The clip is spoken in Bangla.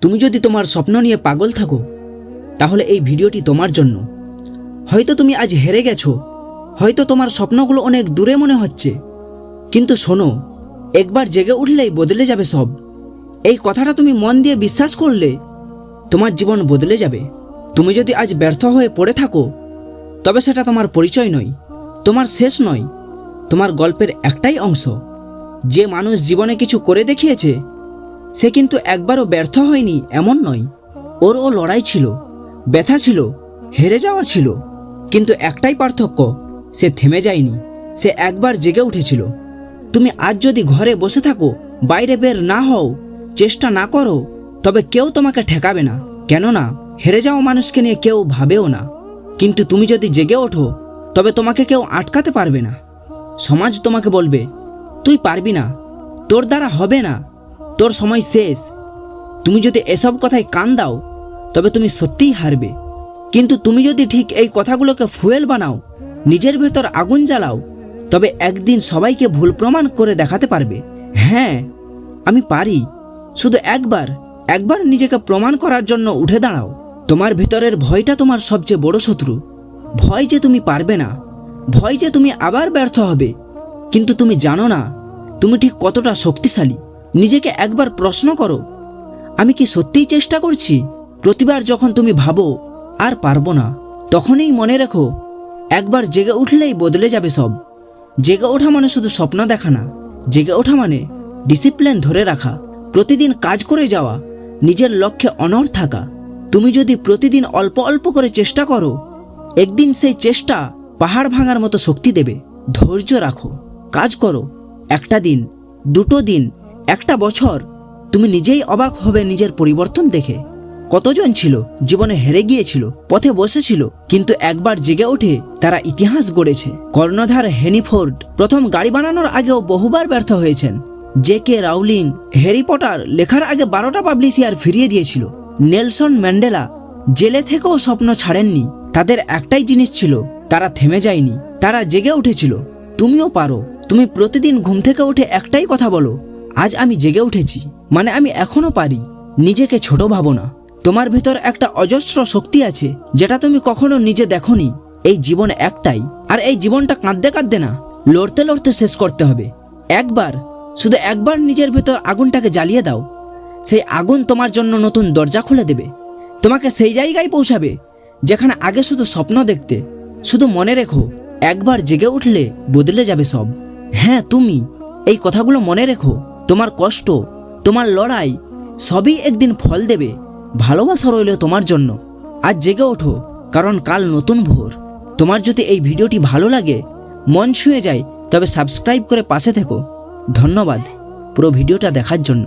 তুমি যদি তোমার স্বপ্ন নিয়ে পাগল থাকো, তাহলে এই ভিডিওটি তোমার জন্য। হয়তো তুমি আজ হেরে গেছো, হয়তো তোমার স্বপ্নগুলো অনেক দূরে মনে হচ্ছে। কিন্তু শোনো, একবার জেগে উঠলেই বদলে যাবে সব। এই কথাটা তুমি মন দিয়ে বিশ্বাস করলে তোমার জীবন বদলে যাবে। তুমি যদি আজ ব্যর্থ হয়ে পড়ে থাকো, তবে সেটা তোমার পরিচয় নয়, তোমার শেষ নয়, তোমার গল্পের একটাই অংশ। যে মানুষ জীবনে কিছু করে দেখিয়েছে সে কিন্তু একবারও ব্যর্থ হয়নি, এমন নয়। ওর ও লড়াই ছিল, ব্যথা ছিল, হেরে যাওয়া ছিল, কিন্তু একটাই পার্থক্য, সে থেমে যায়নি, সে একবার জেগে উঠেছিল। তুমি আজ যদি ঘরে বসে থাকো, বাইরে বের না হও, চেষ্টা না করো, তবে কেউ তোমাকে ঠেকাবে না। কেননা, হেরে যাওয়া মানুষকে নিয়ে কেউ ভাবেও না। কিন্তু তুমি যদি জেগে ওঠো, তবে তোমাকে কেউ আটকাতে পারবে না। সমাজ তোমাকে বলবে, তুই পারবি না, তোর দ্বারা হবে না। তোর সময় শেষ। তুমি যদি এসব কথায় কান দাও, তবে তুমি সত্যিই হারবে। কিন্তু তুমি যদি ঠিক এই কথাগুলোকে ফুয়েল বানাও, নিজের ভেতর আগুন জ্বালাও, তবে একদিন সবাইকে ভুল প্রমাণ করে দেখাতে পারবে। হ্যাঁ আমি পারি। শুধু একবার একবার নিজেকে প্রমাণ করার জন্য উঠে দাঁড়াও। তোমার ভেতরের ভয়টা তোমার সবচেয়ে বড় শত্রু। ভয় যে তুমি পারবে না, ভয় যে তুমি আবার ব্যর্থ হবে, কিন্তু তুমি জানো না, তুমি ঠিক কতটা শক্তিশালী। নিজেকে একবার প্রশ্ন করো, আমি কি সত্যিই চেষ্টা করছি? প্রতিবার যখন তুমি ভাবো, আর পারব না, তখনই মনে রেখো, একবার জেগে উঠলেই বদলে যাবে সব। জেগে ওঠা মানে শুধু স্বপ্ন দেখা না, জেগে ওঠা মানে ডিসিপ্লিন ধরে রাখা, প্রতিদিন কাজ করে যাওয়া, নিজের লক্ষ্যে অনড় থাকা। তুমি যদি প্রতিদিন অল্প অল্প করে চেষ্টা করো, একদিন সেই চেষ্টা পাহাড় ভাঙার মতো শক্তি দেবে। ধৈর্য রাখো, কাজ করো, একটা দিন, দুটো দিন একটা বছর তুমি নিজেই অবাক হবে নিজের পরিবর্তন দেখে। কতজন ছিল, জীবনে হেরে গিয়েছিল, পথে বসেছিল, কিন্তু একবার জেগে ওঠে তারা ইতিহাস গড়েছে। কর্ণধার হেনিফোর্ড প্রথম গাড়ি বানানোর আগেও বহুবার ব্যর্থ হয়েছেন। J K Rowling, Harry Potter লেখার আগে বারোটা পাবলিশিয়ার ফিরিয়ে দিয়েছিল। নেলসন ম্যান্ডেলা জেলে থেকেও স্বপ্ন ছাড়েননি। তাদের একটাই জিনিস ছিল, তারা থেমে যায়নি, তারা জেগে উঠেছিল। তুমিও পারো, তুমি প্রতিদিন ঘুম থেকে উঠে একটাই কথা বলো আজ আমি জেগে উঠেছি। মানে আমি এখনও পারি। নিজেকে ছোট ভাবো না। তোমার ভেতর একটা অজস্র শক্তি আছে, যেটা তুমি কখনো নিজে দেখোনি। এই জীবন একটাই। আর এই জীবনটা কাঁদতে কাঁদতে না, লড়তে লড়তে শেষ করতে হবে। একবার, শুধু একবার নিজের ভেতর আগুনটাকে জ্বালিয়ে দাও। সেই আগুন তোমার জন্য নতুন দরজা খুলে দেবে। তোমাকে সেই জায়গায় পৌঁছাবে, যেখানে আগে শুধু স্বপ্ন দেখতে। শুধু মনে রেখো, একবার জেগে উঠলে বদলে যাবে সব। হ্যাঁ তুমি, এই কথাগুলো মনে রেখো। তোমার কষ্ট, তোমার লড়াই, সবই একদিন ফল দেবে। ভালোবাসা রইল তোমার জন্য। আজ জেগে ওঠো, কারণ কাল নতুন ভোর। তোমার যদি এই ভিডিওটি ভালো লাগে, মন ছুঁয়ে যায়, তবে সাবস্ক্রাইব করে পাশে থেকো। ধন্যবাদ পুরো ভিডিওটা দেখার জন্য।